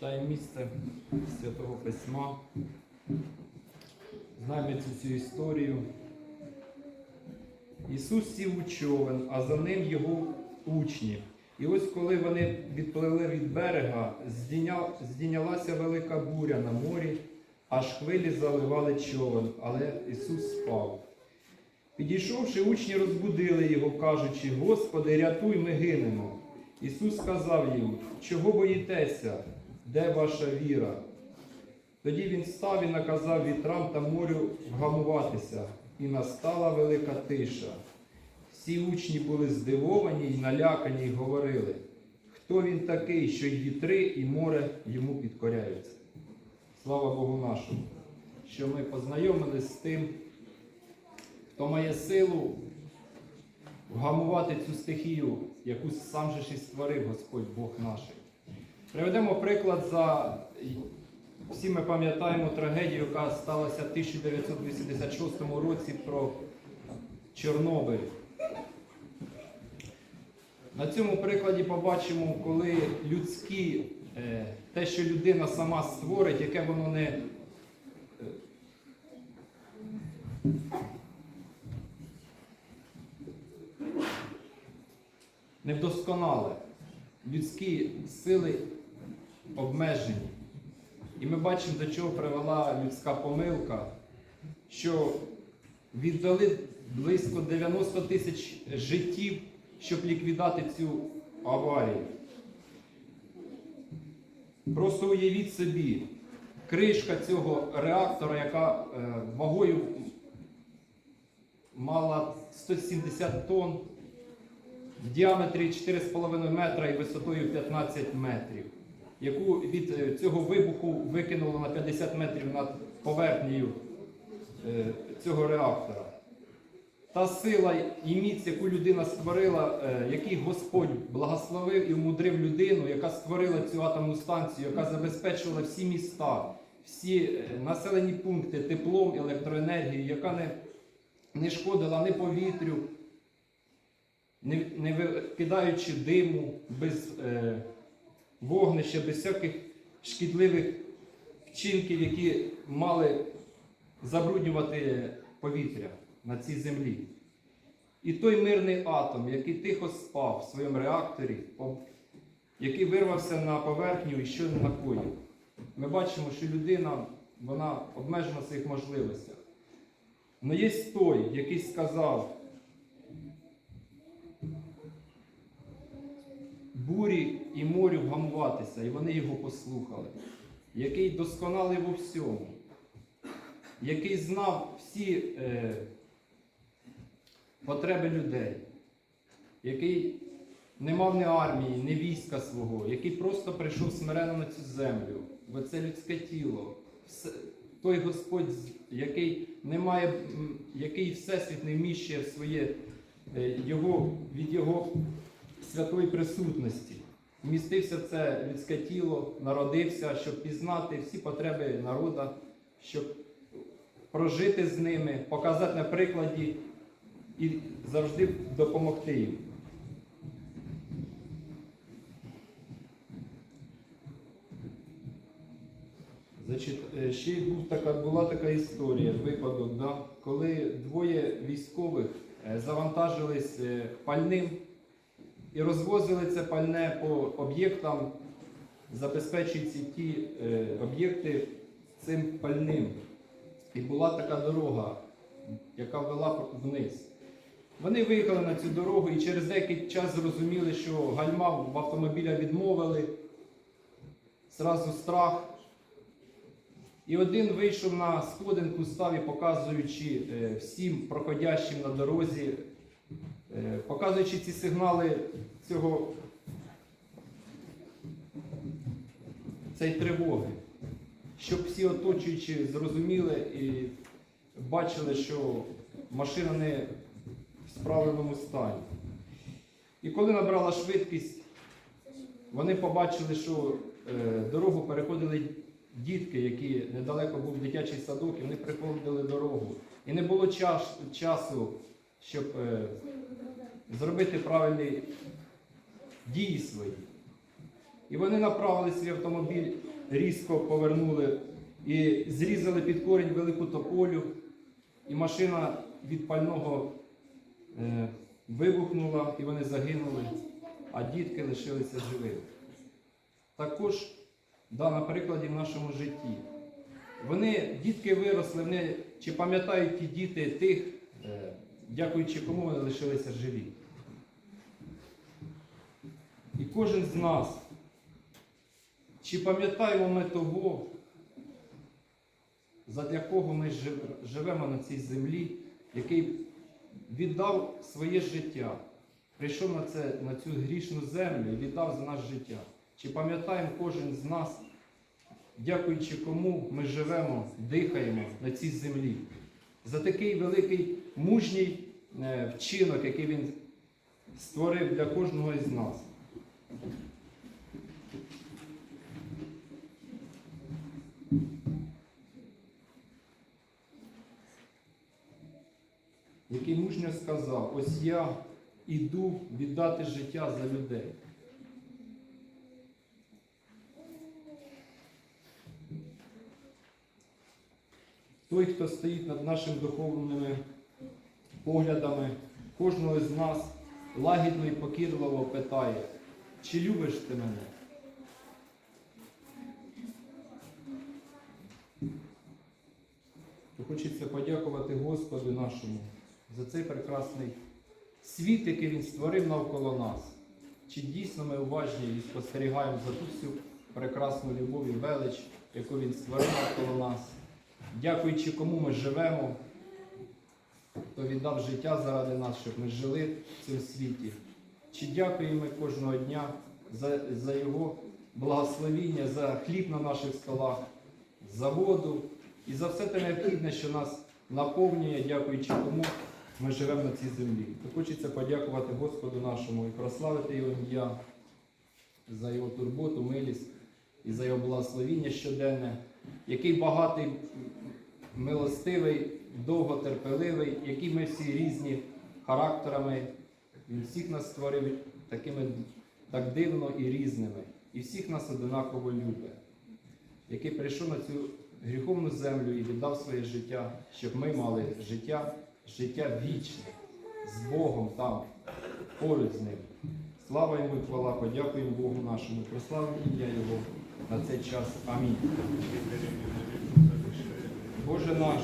Читаємо місце Святого Письма. Знаємо цю, цю історію. Ісус сів у човен, а за ним його учні. І ось коли вони відпливли від берега, здійня- здійнялася велика буря на морі, аж хвилі заливали човен, але Ісус спав. Підійшовши, учні розбудили його, кажучи, Господи, рятуй, ми гинемо. Ісус сказав їм, чого боїтеся, де ваша віра? Тоді він став і наказав вітрам та морю вгамуватися, і настала велика тиша. Всі учні були здивовані й налякані, й говорили, хто він такий, що й вітри, і море йому підкоряються. Слава Богу нашому, що ми познайомились з тим, хто має силу вгамувати цю стихію, яку сам же ж і створив Господь Бог наш. Приведемо приклад за всі ми пам'ятаємо трагедію, яка сталася в 1986 році про Чорнобиль. На цьому прикладі побачимо, коли людські, е, те, що людина сама створить, яке воно не. е, Невдосконале. Людські сили обмежені. І ми бачимо, до чого привела людська помилка, що віддали близько 90 тисяч життів, щоб ліквідати цю аварію. Просто уявіть собі, кришка цього реактора, яка е, вагою мала 170 тонн, в діаметрі 4,5 метра і висотою 15 метрів, яку від е, цього вибуху викинуло на 50 метрів над поверхнею е, цього реактора. Та сила і міць, яку людина створила, е, який Господь благословив і умудрив людину, яка створила цю атомну станцію, яка забезпечувала всі міста, всі населені пункти теплом, електроенергією, яка не, не шкодила ні повітрю, не, не викидаючи диму, без вогнища, без всяких шкідливих вчинків, які мали забруднювати повітря на цій землі. І той мирний атом, який тихо спав в своєму реакторі, який вирвався на поверхню і що не накоїв. Ми бачимо, що людина вона обмежена в своїх можливостях. Але є той, який сказав, бурі і морю вгамуватися, і вони його послухали, який досконалий во всьому, який знав всі е, потреби людей, який не мав ні армії, ні війська свого, який просто прийшов смиренно на цю землю, бо це людське тіло. Все- той Господь, який не має, який всесвіт не вміщує в своє е, його, від Його святої присутності. Вмістився це людське тіло, народився, щоб пізнати всі потреби народу, щоб прожити з ними, показати на прикладі і завжди допомогти їм. Значить, е, ще був така, була така історія, випадок, да, коли двоє військових е, завантажились е, пальним і розвозили це пальне по об'єктам, забезпечуючи ті е, об'єкти цим пальним. І була така дорога, яка вела вниз. Вони виїхали на цю дорогу і через деякий час зрозуміли, що гальма в автомобіля відмовили, зразу страх. І один вийшов на сходинку, став і показуючи е, всім проходящим на дорозі, показуючи ці сигнали цього цієї тривоги, щоб всі оточуючі зрозуміли і бачили, що машина не в справленому стані. І коли набрала швидкість, вони побачили, що е, дорогу переходили дітки, які недалеко був дитячий садок, і вони приходили дорогу. І не було часу, щоб е, зробити правильні дії свої. І вони направили свій автомобіль, різко повернули і зрізали під корінь велику тополю, і машина від пального е, вибухнула, і вони загинули, а дітки лишилися живими. Також да, на прикладі в нашому житті. Вони, дітки виросли, вони чи пам'ятають ті діти тих, е, дякуючи кому вони лишилися живі. І кожен з нас, чи пам'ятаємо ми того, задля кого ми живемо на цій землі, який віддав своє життя, прийшов на, це, на цю грішну землю і віддав за нас життя. Чи пам'ятаємо кожен з нас, дякуючи кому ми живемо, дихаємо на цій землі, за такий великий мужній е, вчинок, який він створив для кожного із нас. Який мужньо сказав, ось я іду віддати життя за людей. Той, хто стоїть над нашими духовними поглядами, кожного з нас лагідно і покірливо питає, чи любиш ти мене? Хочеться подякувати Господу нашому за цей прекрасний світ, який Він створив навколо нас. Чи дійсно ми уважні і спостерігаємо за ту всю прекрасну любов і велич, яку Він створив навколо нас, дякуючи кому ми живемо, хто віддав життя заради нас, щоб ми жили в цьому світі. Чи дякуємо кожного дня за, за Його благословіння, за хліб на наших столах, за воду і за все те необхідне, що нас наповнює, дякуючи кому ми живемо на цій землі. То хочеться подякувати Господу нашому і прославити Його ім'я за Його турботу, милість і за Його благословіння щоденне, який багатий, милостивий, довготерпеливий, який ми всі різні характерами. Він всіх нас створив такими так дивно і різними, і всіх нас одинаково любить, який прийшов на цю гріховну землю і віддав своє життя, щоб ми мали життя, життя вічне з Богом там, поруч з ним. Слава йому і хвала, подякуємо Богу нашому, прославимо ім'я Його на цей час. Амінь. Боже наш,